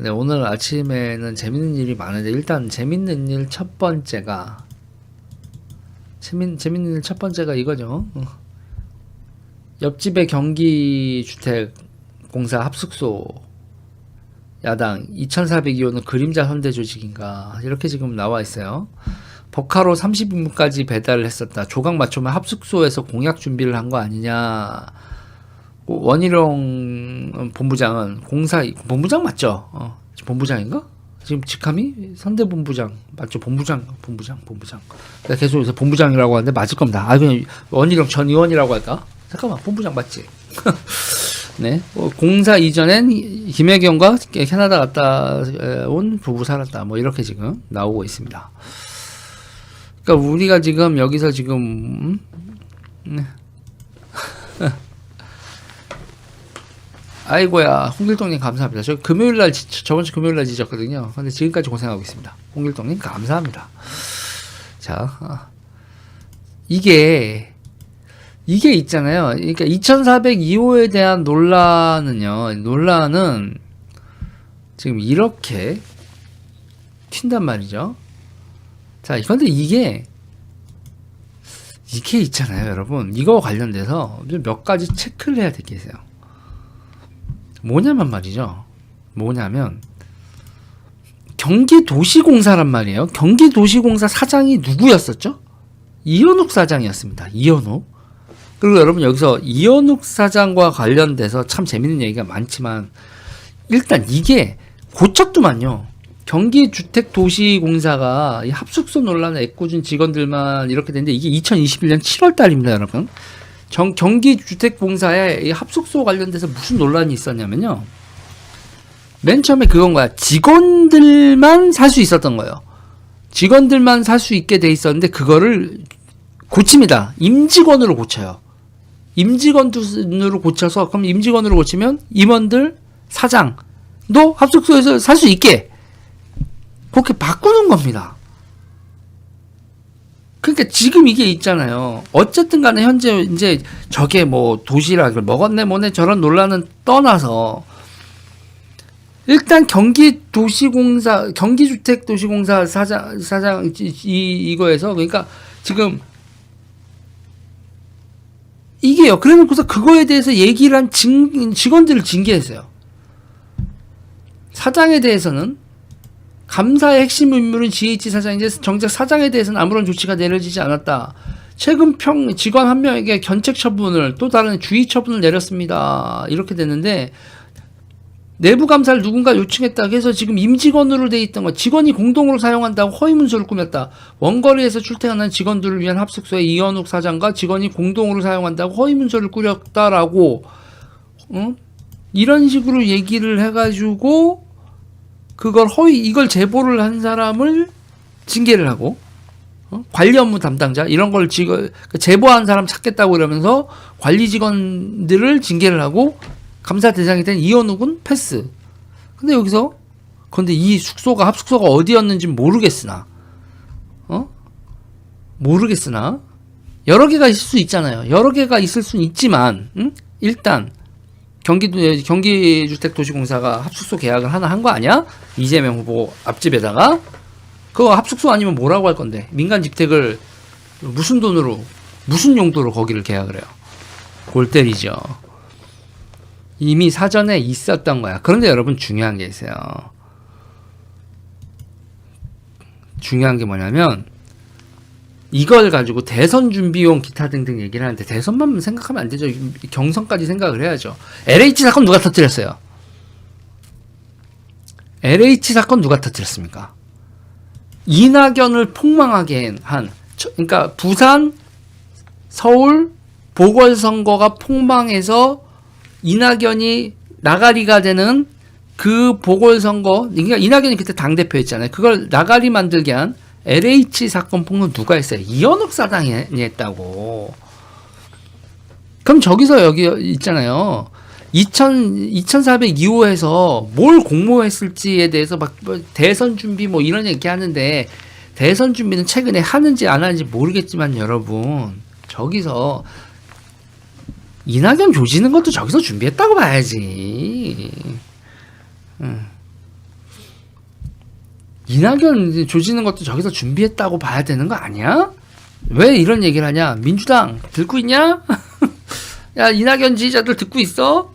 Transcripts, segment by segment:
네, 오늘 아침에는 재밌는 일이 많은데 일단 재밌는 일 첫 번째가 재밌 재밌는 일 첫 번째가 이거죠. 어. 옆집에 경기 주택 공사 합숙소 야당 2,402호는 그림자 현대 조직인가 이렇게 지금 나와 있어요. 버카로 30인분까지 배달을 했었다. 조각 맞추면 합숙소에서 공약 준비를 한 거 아니냐. 원희룡 본부장은 공사 본부장 맞죠? 어, 본부장인가? 지금 직함이 선대 본부장 맞죠? 본부장 본부장 본부장. 내가 계속 여기서 본부장이라고 하는데 맞을 겁니다. 아 그냥 원희룡 전 의원이라고 할까? 잠깐만 본부장 맞지? 네. 어, 공사 이전엔 김혜경과 캐나다 갔다 온 부부 살았다. 뭐 이렇게 지금 나오고 있습니다. 그러니까 우리가 지금 여기서 지금 음? 네. 아이고야 홍길동님 감사합니다. 저 금요일 날 지- 저번 주 금요일 날 지졌거든요. 근데 지금까지 고생하고 있습니다. 홍길동님 감사합니다. 자 아. 이게 이게 있잖아요. 그러니까 2402호에 대한 논란은요. 논란은 지금 이렇게 튄단 말이죠. 자, 근데 이게 이게 있잖아요, 여러분. 이거 관련돼서 몇 가지 체크를 해야 있어요. 뭐냐면 말이죠. 뭐냐면 경기도시공사란 말이에요. 경기도시공사 사장이 누구였었죠? 이현욱 사장이었습니다. 이현욱. 그리고 여러분 여기서 이현욱 사장과 관련돼서 참 재밌는 얘기가 많지만 일단 이게 고쳤더만요. 경기주택도시공사가 이 합숙소 논란에 애꿎은 직원들만 이렇게 됐는데 이게 2021년 7월 달입니다, 여러분. 정, 경기주택공사에 이 합숙소 관련돼서 무슨 논란이 있었냐면요. 맨 처음에 그건 거야. 직원들만 살 수 있었던 거예요. 직원들만 살 수 있게 돼 있었는데 그거를 고칩니다. 임직원으로 고쳐요. 임직원으로 고쳐서 그럼 임직원으로 고치면 임원들 사장도 합숙소에서 살 수 있게 그렇게 바꾸는 겁니다. 그러니까 지금 이게 있잖아요. 어쨌든 간에 현재 이제 저게 뭐 도시락을 먹었네 뭐네 저런 논란은 떠나서 일단 경기 도시공사 경기 주택 도시공사 사장 사장 이, 이 이거에서 그러니까 지금 이게요. 그래놓고서 그거에 대해서 얘기를 한 직, 직원들을 징계했어요. 사장에 대해서는 감사의 핵심 인물은 GH 사장인데 정작 사장에 대해서는 아무런 조치가 내려지지 않았다. 최근 평 직원 한 명에게 견책 처분을 또 다른 주의 처분을 내렸습니다. 이렇게 됐는데 내부 감사를 누군가 요청했다고 해서 지금 임직원으로 돼 있던 거 직원이 공동으로 사용한다고 허위 문서를 꾸몄다. 원거리에서 출퇴근하는 직원들을 위한 합숙소에 이현욱 사장과 직원이 공동으로 사용한다고 허위 문서를 꾸렸다라고 어? 이런 식으로 얘기를 해가지고 그걸 허위 이걸 제보를 한 사람을 징계를 하고 어? 관리 업무 담당자 이런 걸 지금 제보한 사람 찾겠다고 이러면서 관리 직원들을 징계를 하고 감사 대상이 된 이현욱은 패스. 근데 여기서 근데 이 숙소가 합숙소가 어디였는지 모르겠으나 어 모르겠으나 여러 개가 있을 수 있잖아요. 여러 개가 있을 수는 있지만 응? 일단 경기도 경기주택도시공사가 합숙소 계약을 하나 한 거 아니야? 이재명 후보 앞집에다가 그거 합숙소 아니면 뭐라고 할 건데 민간 주택을 무슨 돈으로 무슨 용도로 거기를 계약을 해요? 골 때리죠. 이미 사전에 있었던 거야. 그런데 여러분 중요한 게 있어요. 중요한 게 뭐냐면 이걸 가지고 대선 준비용 기타 등등 얘기를 하는데 대선만 생각하면 안 되죠. 경선까지 생각을 해야죠. LH 사건 누가 터뜨렸어요? LH 사건 누가 터뜨렸습니까? 이낙연을 폭망하게 한 저- 그러니까 부산 서울 보궐선거가 폭망해서 이낙연이 나가리가 되는 그 보궐선거, 그러니까 이낙연이 그때 당대표였잖아요. 그걸 나가리 만들게 한 LH 사건 폭로는 누가 했어요? 이현욱 사장이 했다고. 그럼 저기서 여기 있잖아요. 2000, 2402호에서 뭘 공모했을지에 대해서 막뭐 대선 준비 뭐 이런 얘기 하는데 대선 준비는 최근에 하는지 안 하는지 모르겠지만 여러분 저기서 이낙연 조지는 것도 저기서 준비했다고 봐야지. 응. 이낙연 조지는 것도 저기서 준비했다고 봐야 되는 거 아니야? 왜 이런 얘기를 하냐? 민주당 듣고 있냐? 야 이낙연 지지자들 듣고 있어?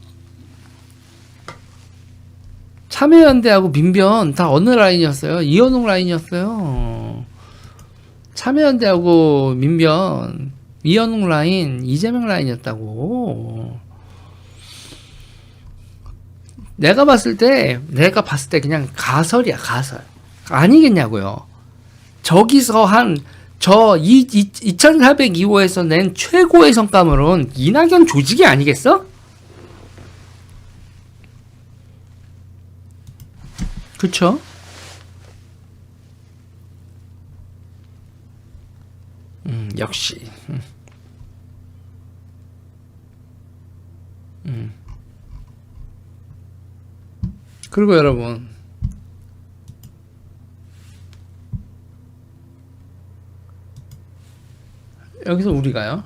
참여연대하고 민변 다 어느 라인이었어요? 이현웅 라인이었어요. 참여연대하고 민변 이현웅 라인 이재명 라인이었다고. 내가 봤을 때 내가 봤을 때 그냥 가설이야 가설 아니겠냐고요. 저기서 한 저 2402호에서 낸 최고의 성과물은 이낙연 조직이 아니겠어? 그쵸? 음, 역시. 음. 음. 그리고 여러분. 여기서 우리가요.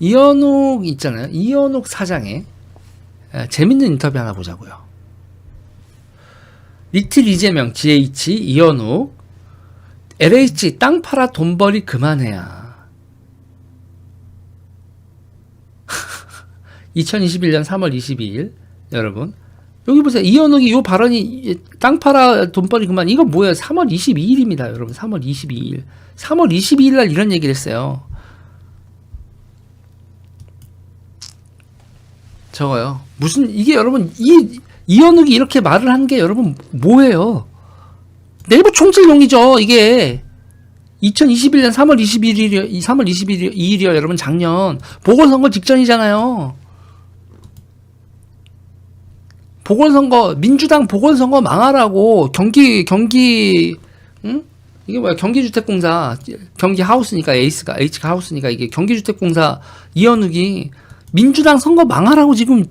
이현욱 있잖아요. 이현욱 사장의 에, 재밌는 인터뷰 하나 보자고요. 리틀 이재명, GH, 이현욱, LH 땅 팔아 돈벌이 그만해야. 2021년 3월 22일 여러분 여기 보세요. 이현욱이 요 발언이 땅 팔아 돈벌이 그만. 이거 뭐예요? 3월 22일입니다 여러분. 3월 22일. 3월 22일 날 이런 얘기를 했어요. 저거요. 무슨 이게 여러분 이 이현욱이 이렇게 말을 한 게 여러분 뭐예요? 내부 총질용이죠 이게. 2021년 3월 21일이 3월 22일이요 여러분 작년 보궐선거 직전이잖아요 보궐선거 민주당 보궐선거 망하라고 경기 경기 응? 이게 뭐야? 경기주택공사 경기 하우스니까 에이스가 H가 하우스니까 이게 경기주택공사 이현욱이 민주당 선거 망하라고 지금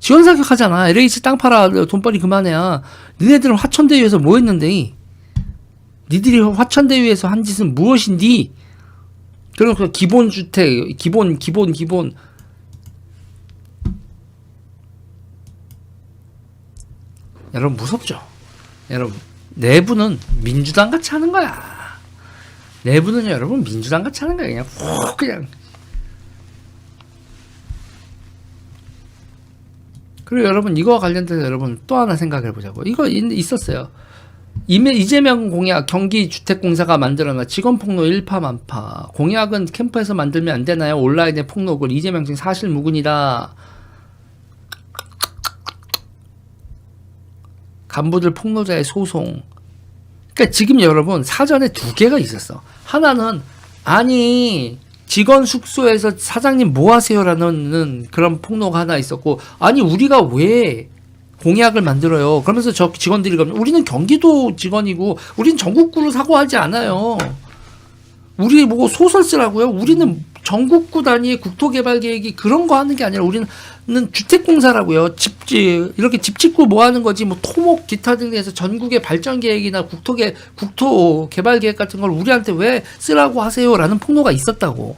지원 사격하잖아. LH 땅 팔아 돈벌이 그만해야. 니네들은 화천대유에서 뭐 했는데? 니들이 화천대유에서 한 짓은 무엇인디? 그래서 기본주택 기본 기본 기본 여러분 무섭죠? 여러분 내부는 민주당 같이 하는 거야. 내부는 여러분 민주당 같이 하는 거야. 그냥 훅 그냥. 그리고 여러분 이거와 관련돼서 여러분 또 하나 생각해 보자고. 이거 있- 있었어요. 이재명 공약 경기주택공사가 만들어낸 직원 폭로 일파만파 공약은 캠프에서 만들면 안 되나요? 온라인의 폭로글 이재명 지금 사실 무근이다. 간부들 폭로자의 소송. 그러니까 지금 여러분 사전에 두 개가 있었어. 하나는 아니 직원 숙소에서 사장님 뭐 하세요라는 그런 폭로가 하나 있었고 아니 우리가 왜 공약을 만들어요. 그러면서 저 직원들이 그러면 우리는 경기도 직원이고 우리는 전국구로 사고하지 않아요. 우리 보고 소설 쓰라고요? 우리는 전국구 단위의 국토개발 계획이 그런 거 하는 게 아니라 우리는 주택공사라고요. 집지 이렇게 집 짓고 뭐 하는 거지 뭐 토목 기타 등에서 전국의 발전 계획이나 국토개 국토 개발 계획 같은 걸 우리한테 왜 쓰라고 하세요라는 폭로가 있었다고.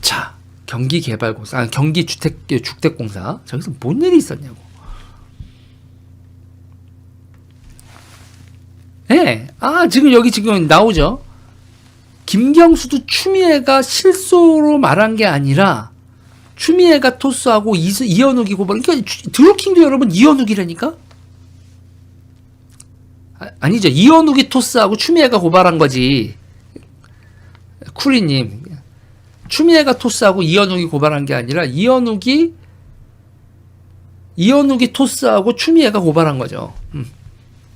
자 경기개발공사 아, 경기주택 주택공사 저기서 뭔 일이 있었냐고. 예. 아, 지금 여기 지금 나오죠. 김경수도 추미애가 실소로 말한 게 아니라 추미애가 토스하고 이수, 이현욱이 고발. 그러니까 주- 드루킹도 여러분 이현욱이라니까? 아, 아니죠. 이현욱이 토스하고 추미애가 고발한 거지. 쿠리님. 추미애가 토스하고 이현욱이 고발한 게 아니라 이현욱이 이현욱이 토스하고 추미애가 고발한 거죠.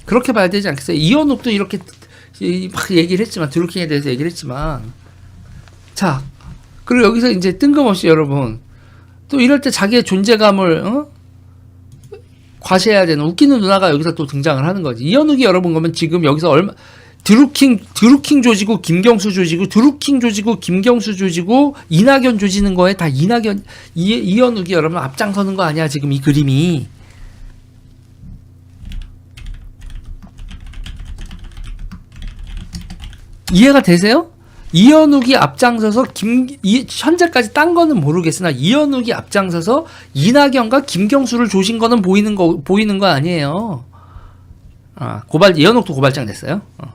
음. 그렇게 봐야 되지 않겠어요? 이현욱도 이렇게 이- 막 얘기를 했지만 드루킹에 대해서 얘기를 했지만 자 그리고 여기서 이제 뜬금없이 여러분 또 이럴 때 자기의 존재감을 어? 과시해야 되는 웃기는 누나가 여기서 또 등장을 하는 거지 이현욱이 여러분 그러면 지금 여기서 얼마 드루킹 드루킹 조지고 김경수 조지고 드루킹 조지고 김경수 조지고 이낙연 조지는 거에 다 이낙연 이, 이현욱이 여러분 앞장서는 거 아니야 지금 이 그림이 이해가 되세요? 이현욱이 앞장서서 김 이, 현재까지 딴 거는 모르겠으나 이현욱이 앞장서서 이낙연과 김경수를 조신 거는 보이는 거 보이는 거 아니에요. 아 고발 이현욱도 고발장 냈어요. 어.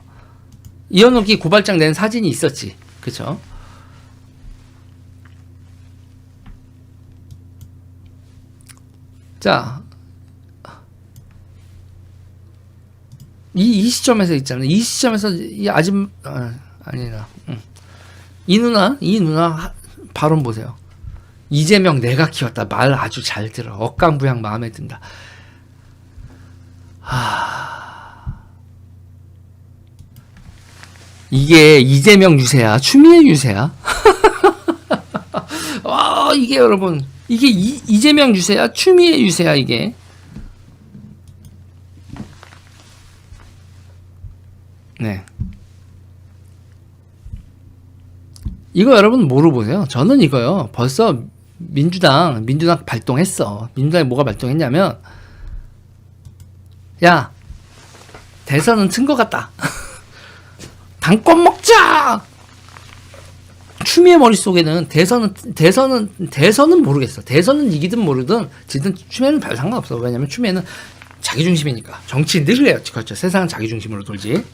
이현욱이 고발장 낸 사진이 있었지, 그렇죠? 자, 이, 이 시점에서 있잖아요. 이 시점에서 이 아줌 아, 아니다. 음. 이 누나, 이 누나 하- 발언 보세요. 이재명 내가 키웠다. 말 아주 잘 들어. 억강부양 마음에 든다. 하... 이게 이재명 유세야. 추미애 유세야. 와, 이게 여러분. 이게 이, 이재명 유세야. 추미애 유세야, 이게. 네. 이거 여러분 뭐로 보세요? 저는 이거요. 벌써 민주당 민주당 발동했어. 민주당이 뭐가 발동했냐면 야 대선은 튼 것 같다. 당권 먹자. 추미애 머릿속에는 대선은 대선은 대선은 모르겠어. 대선은 이기든 모르든 지든 추미애는 별 상관없어. 왜냐면 추미애는 자기 중심이니까. 정치 늘 그래요. 그렇죠. 세상은 자기 중심으로 돌지.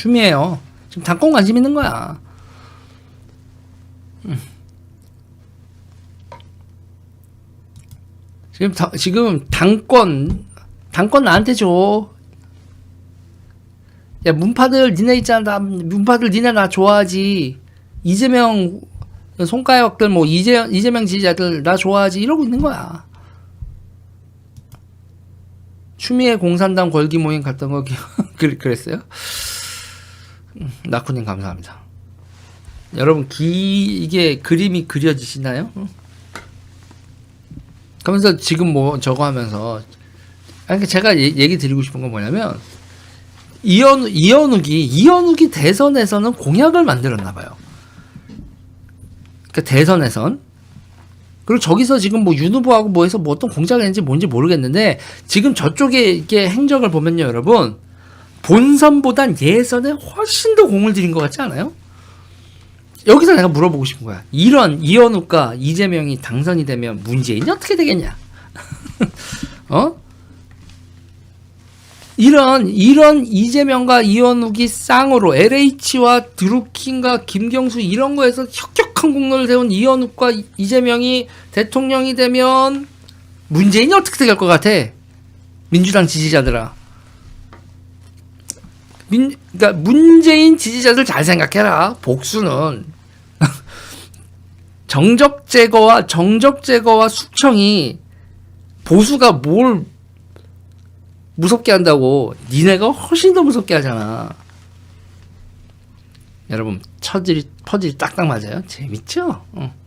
추미애요. 지금 당권 관심 있는 거야. 지금 다, 지금 당권 당권 나한테 줘. 야 문파들 니네 있잖아. 나, 문파들 니네 나 좋아하지. 이재명 손가락들 뭐 이재 이재명 지지자들 나 좋아하지 이러고 있는 거야. 추미애 공산당 걸기 모임 갔던 거 기- 그- 그랬어요? 음, 나쿠님 감사합니다. 여러분 기 이게 그림이 그려지시나요? 응? 그러면서 지금 뭐 저거 하면서 아니 그러니까 제가 얘- 얘기 드리고 싶은 건 뭐냐면 이현 이현욱이 이현욱이 대선에서는 공약을 만들었나 봐요. 그 대선에선 그리고 저기서 지금 뭐윤 후보하고 뭐 해서 뭐 어떤 공작을 했는지 뭔지 모르겠는데 지금 저쪽에 이게 행적을 보면요 여러분 본선보단 예선에 훨씬 더 공을 들인 것 같지 않아요? 여기서 내가 물어보고 싶은 거야. 이런 이현욱과 이재명이 당선이 되면 문재인이 어떻게 되겠냐? 어? 이런 이런 이재명과 이현욱이 쌍으로 LH와 드루킹과 김경수 이런 거에서 혁혁한 공로를 세운 이현욱과 이- 이재명이 대통령이 되면 문재인이 어떻게 될 것 같아? 민주당 지지자들아. 민, 그러니까 문재인 지지자들 잘 생각해라. 복수는 정적 제거와 정적 제거와 숙청이 보수가 뭘 무섭게 한다고 니네가 훨씬 더 무섭게 하잖아. 여러분 처질이 퍼즐이 딱딱 맞아요. 재밌죠? 어.